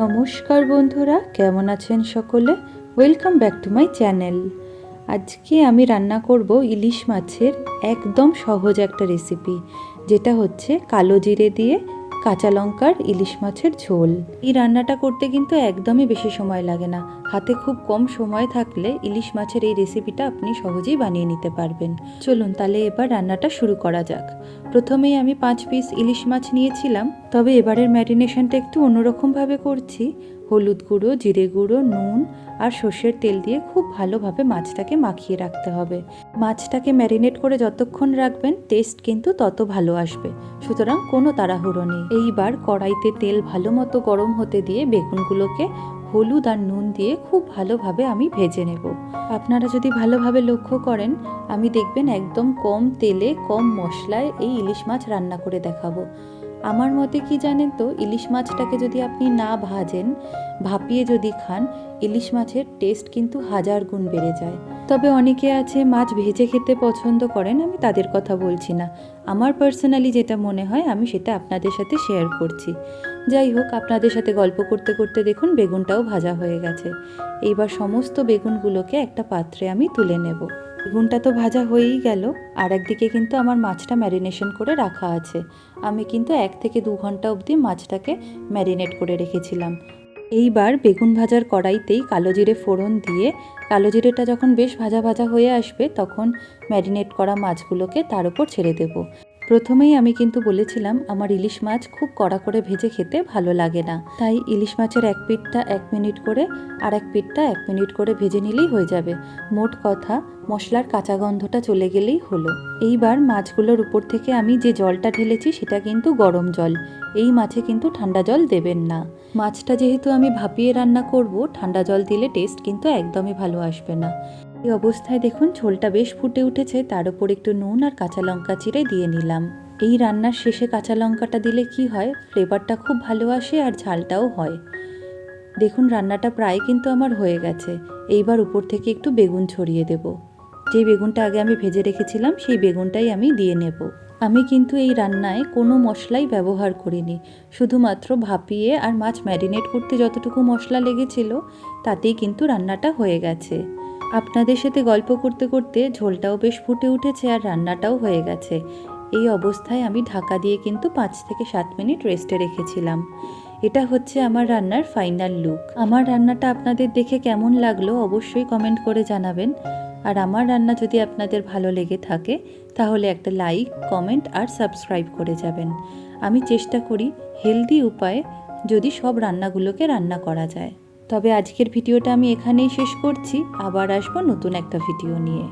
নমস্কার বন্ধুরা, কেমন আছেন সকলে? Welcome back to my channel আজকে আমি রান্না করব ইলিশ মাছের একদম সহজ একটা রেসিপি যেটা হচ্ছে কালো জিরে দিয়ে কাঁচা লঙ্কার ইলিশ মাছের ঝোল। এই রান্নাটা করতে কিন্তু একদমই বেশি সময় লাগে না। হাতে খুব কম সময় থাকলে ইলিশ মাছের এই রেসিপিটা আপনি সহজেই বানিয়ে নিতে পারবেন। চলুন তাহলে এবার রান্নাটা শুরু করা যাক। প্রথমেই আমি পাঁচ পিস ইলিশ মাছ নিয়েছিলাম, তবে এবারের ম্যারিনেশনটা একটু অন্যরকমভাবে করছি। হলুদ গুঁড়ো, জিরে গুঁড়ো, নুন আর সর্ষের তেল দিয়ে খুব ভালোভাবে মাছটাকে মাখিয়ে রাখতে হবে। মাছটাকে ম্যারিনেট করে যতক্ষণ রাখবেন, টেস্ট কিন্তু তত ভালো আসবে। সুতরাং কোনো তাড়াহুড়ো নেই। এইবার কড়াইতে তেল ভালো মতো গরম হতে দিয়ে বেগুনগুলোকে হলুদ আর নুন দিয়ে খুব ভালোভাবে আমি ভেজে নেব। আপনারা যদি ভালোভাবে লক্ষ্য করেন, আমি দেখবেন একদম কম তেলে, কম মশলায় এই ইলিশ মাছ রান্না করে দেখাবো। আমার মতে কি জানেন তো ইলিশ মাছটাকে যদি আপনি না ভাজেন ভাপিয়ে যদি খান ইলিশ মাছের টেস্ট কিন্তু হাজার গুণ বেড়ে যায়। তবে অনেকে আছে মাছ ভেজে খেতে পছন্দ করেন, আমি তাদের কথা বলছি না। আমার পার্সোনালি যেটা মনে হয়, আমি সেটা আপনাদের সাথে শেয়ার করছি। যাই হোক, আপনাদের সাথে গল্প করতে করতে দেখুন, বেগুনটাও ভাজা হয়ে গেছে। এইবার সমস্ত বেগুনগুলোকে একটা পাত্রে আমি তুলে নেব। বেগুনটা তো ভাজা হয়েই গেল আর একদিকে কিন্তু আমার মাছটা ম্যারিনেশন করে রাখা আছে। আমি কিন্তু এক থেকে দু ঘণ্টা অবধি মাছটাকে ম্যারিনেট করে রেখেছিলাম। এইবার বেগুন ভাজার কড়াইতেই কালো জিরে ফোড়ন দিয়ে, কালো জিরেটা যখন বেশ ভাজা ভাজা হয়ে আসবে, তখন ম্যারিনেট করা মাছগুলোকে তার উপর ছেড়ে দেব। প্রথমেই আমি কিন্তু বলেছিলাম, আমার ইলিশ মাছ খুব কড়া করে ভেজে খেতে ভালো লাগে না। তাই ইলিশ মাছের এক পিঠটা এক মিনিট করে আর এক পিঠটা এক মিনিট করে ভেজে নিলেই হয়ে যাবে। মোট কথা, মশলার কাঁচা গন্ধটা চলে গেলেই হলো। এইবার মাছগুলোর উপর থেকে আমি যে জলটা ঢেলেছি, সেটা কিন্তু গরম জল। এই মাছে কিন্তু ঠান্ডা জল দেবেন না। মাছটা যেহেতু আমি ভাপিয়ে রান্না করব, ঠান্ডা জল দিলে টেস্ট কিন্তু একদমই ভালো আসবে না। এই অবস্থায় দেখুন, ঝোলটা বেশ ফুটে উঠেছে। তার উপর একটু নুন আর কাঁচা লঙ্কা চিড়ে দিয়ে নিলাম। এই রান্নার শেষে কাঁচা লঙ্কাটা দিলে কি হয়, ফ্লেভারটা খুব ভালো আসে আর ঝালটাও হয়। দেখুন, রান্নাটা প্রায় কিন্তু আমার হয়ে গেছে। এইবার উপর থেকে একটু বেগুন ছড়িয়ে দেব। যে বেগুনটা আগে আমি ভেজে রেখেছিলাম, সেই বেগুনটাই আমি দিয়ে নেব। আমি কিন্তু এই রান্নায় কোনো মশলাই ব্যবহার করিনি। শুধুমাত্র ভাপিয়ে আর মাছ ম্যারিনেট করতে যতটুকু মশলা লেগেছিল, তাতেই কিন্তু রান্নাটা হয়ে গেছে। আপনাদের সাথে গল্প করতে করতে ঝোলটাও বেশ ফুটে উঠেছে আর রান্নাটাও হয়ে গেছে। এই অবস্থায় আমি ঢাকা দিয়ে কিন্তু পাঁচ থেকে সাত মিনিট রেস্টে রেখেছিলাম। এটা হচ্ছে আমার রান্নার ফাইনাল লুক আমার রান্নাটা আপনাদের দেখে কেমন লাগল অবশ্যই কমেন্ট করে জানাবেন। আর আমার রান্না যদি আপনাদের ভালো লেগে থাকে, তাহলে একটা লাইক কমেন্ট আর সাবস্ক্রাইব করে যাবেন। আমি চেষ্টা করি হেলদি উপায়ে যদি সব রান্নাগুলোকে রান্না করা যায়। তবে আজকের ভিডিওটা আমি এখানেই শেষ করছি। আবার আসব নতুন একটা ভিডিও নিয়ে।